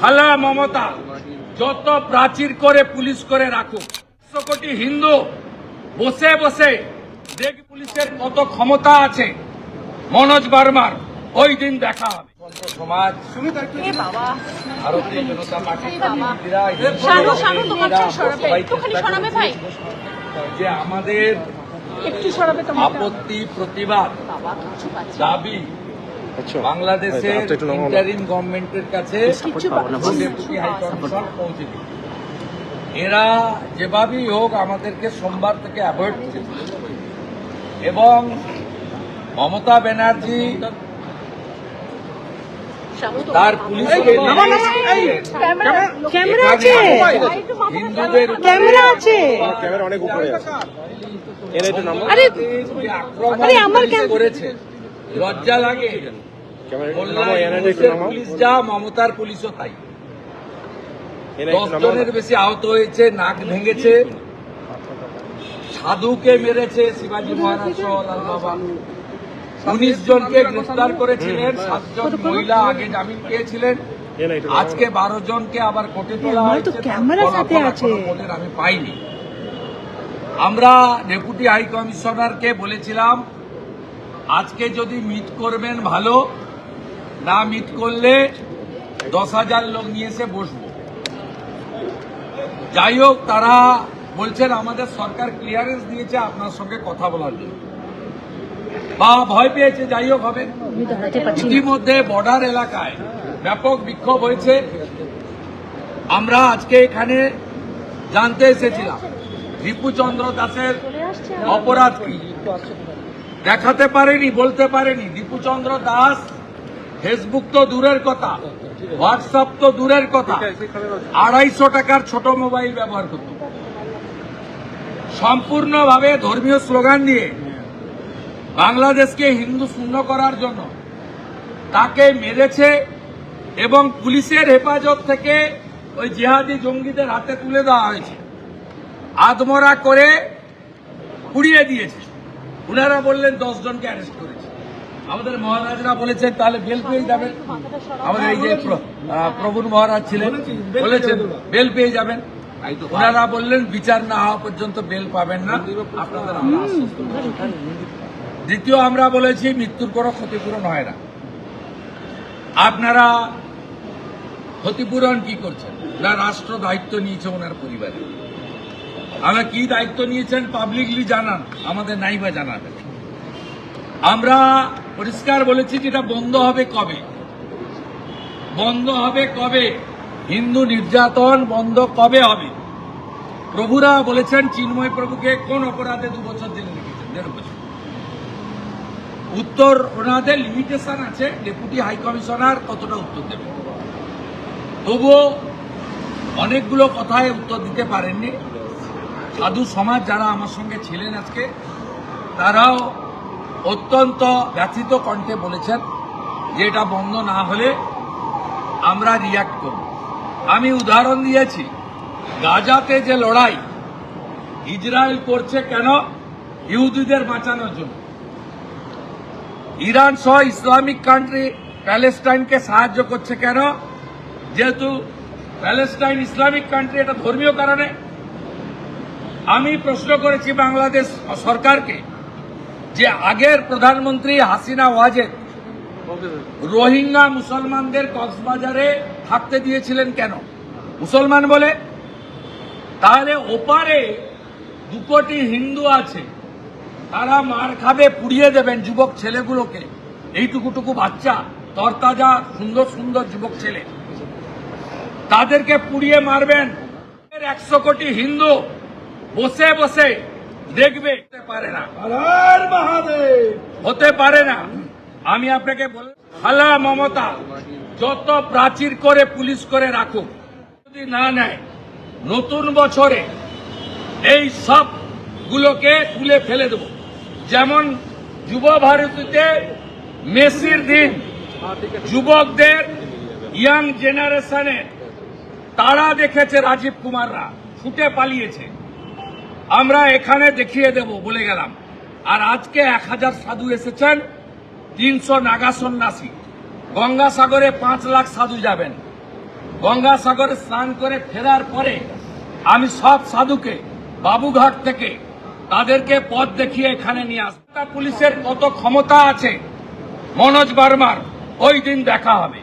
হালা মমতা যত প্রাচীর করে পুলিশ করে রাখুক একশো কোটি হিন্দু বসে বসে দেখ পুলিশের কত ক্ষমতা আছে। মনোজ বার্মার ওই দিন দেখা হবে। সমাজ ভারতীয় জনতা পার্টি যে আমাদের আপত্তি প্রতিবাদ দাবি বাংলাদেশের। ইন্টারিম গভর্নমেন্টের কাছে পৌঁছে দিন এরা যেভাবেই হোক আমাদেরকে সোমবার থেকে অ্যাভয়েড এবং মমতা ব্যানার্জি তার পুলিশকে ক্যামেরা ক্যামেরা আছে। হিন্দুদের উপরে ক্যামেরা আছে। আমার ক্যামেরা অনেক উপরে আছে। এর একটু নাম্বার আরে যে আক্রমণ পুলিশ করেছে লজ্জা লাগে। পুলিশ যা মমতার পুলিশও তাই। দশ জনের বেশি আহত হয়েছে নাক ভেঙেছে। সাধুকে মেরেছে শিবাজি মহারাজ লাল বাবা। উনিশ জনকে গ্রেফতার করেছিলেন সাতজন মহিলা আগে জামিন পেয়েছিলেন। আজকে বারো জনকে আবার কোর্টে তোলা হয়েছে কোর্টের আমি পাইনি। আমরা ডেপুটি হাই কমিশনারকে বলেছিলাম আজকে যদি মিট করবেন ভালো, না মিট করলে দশ হাজার লোক নিয়ে এসে বসবো। যাই হোক, তারা বলছেন, আমাদের সরকার ক্লিয়ারেন্স দিয়েছে, আপনার সঙ্গে কথা বলার জন্য। বা ভয় পেয়েছে, যাই হোক, হবে। ইতিমধ্যে বর্ডার এলাকায় ব্যাপক বিক্ষোভ হয়েছে। আমরা আজকে এখানে জানতে এসেছিলাম, রিপুচন্দ্র দাসের অপরাধ কি? দেখাতে পারেনি, বলতে পারেনি। দীপুচন্দ্র দাস ফেসবুক তো দূরের কথা হোয়াটসঅ্যাপ তো দূরের কথা। আড়াইশো টাকার ছোট মোবাইল ব্যবহার করত। সম্পূর্ণভাবে ধর্মীয় স্লোগান দিয়ে বাংলাদেশকে হিন্দু শূন্য করার জন্য তাকে মেরেছে এবং পুলিশের হেফাজত থেকে ওই জিহাদি জঙ্গিদের হাতে তুলে দেওয়া হয়েছে। আদমরা করে পুড়িয়ে দিয়েছে। উনারা বললেন দশ জনকে অ্যারেস্ট করেছে। আমাদের মহারাজরা বলেছেন তাহলে বেল পেয়ে যাবেন। আমাদের এই যে প্র- আহ, প্রবীণ মহারাজ ছিলেন বলেছেন বেল পেয়ে যাবেন। ওনারা বললেন বিচার না হওয়া পর্যন্ত বেল পাবেন না। আপনাদের আমরা আশ্বস্ত দ্বিতীয় আমরা বলেছি মৃত্যুর কোনো ক্ষতিপূরণ হয় না। আপনারা ক্ষতিপূরণ কি করছেন? না রাষ্ট্র দায়িত্ব নিয়েছে ওনার পরিবারে। আমরা কি দায়িত্ব নিয়েছেন পাবলিকলি জানান, আমাদের নাইবা জানাবেন আমরা পরিষ্কার বলেছি যেটা বন্ধ হবে কবে? বন্ধ হবে কবে? হিন্দু নির্যাতন বন্ধ কবে হবে? প্রভুরা বলেছেন চিন্ময় প্রভুকে কোন অপরাধে দু বছর জেলে রেখেছেন, দেড় বছর। উত্তর ওনাদের লিমিটেশন আছে ডেপুটি হাই কমিশনার কতটা উত্তর দেবে। তবুও অনেকগুলো কথায় উত্তর দিতে পারেননি। সাধু সমাজ যারা আমার সঙ্গে ছিলেন আজকে, তারাও অত্যন্ত ব্যথিত কণ্ঠে বলেছেন যে এটা বন্ধ না হলে আমরা রিয়াক্ট করব। আমি উদাহরণ দিয়েছি, গাজাতে যে লড়াই, ইসরায়েল করছে কেন? ইহুদিদের বাঁচানোর জন্য। ইরান সহ ইসলামিক কান্ট্রি প্যালেস্টাইনকে সাহায্য করছে কেন? যেহেতু প্যালেস্টাইন ইসলামিক কান্ট্রি এটা ধর্মীয় কারণে আমি প্রশ্ন করেছি বাংলাদেশ সরকারকে যে আগের প্রধানমন্ত্রী হাসিনা ওয়াজেদ রোহিঙ্গা মুসলমানদের কক্সবাজারে থাকতে দিয়েছিলেন কেন? মুসলমান বলে, তাহলে ওপারে দু কোটি হিন্দু আছে, তারা মার খাবে পুড়িয়ে দেবেন যুবক ছেলেগুলোকে। এইটুকুটুকু বাচ্চা, তরতাজা, সুন্দর সুন্দর যুবক ছেলে। তাদেরকে পুড়িয়ে মারবেন। একশো কোটি হিন্দু বসে বসে দেখবে। হতে পারে না হতে পারে না। আমি আপনাকে বল হালা মমতা যত প্রাচীর করে পুলিশ করে রাখুক যদি না নেয় নতুন বছরে এই সব গুলোকে তুলে ফেলে দেব। যেমন যুব ভারতীতে মেসির দিন যুবকদের ইয়াং জেনারেশনের তারা দেখেছে রাজীব কুমাররা ছুটে পালিয়েছে। আমরা এখানে দেখিয়ে দেব, বলে গেলাম। আর আজকে এক হাজার সাধু এসেছেন, তিনশো নাগা সন্ন্যাসী। গঙ্গাসাগরে পাঁচ লাখ সাধু যাবেন। গঙ্গাসাগরে স্নান করে ফেরার পরে আমি সব সাধুকে বাবুঘাট থেকে তাদেরকে পথ দেখিয়ে এখানে নিয়ে আসব। পুলিশের কত ক্ষমতা আছে? মনোজ বার্মার, ওই দিন দেখা হবে।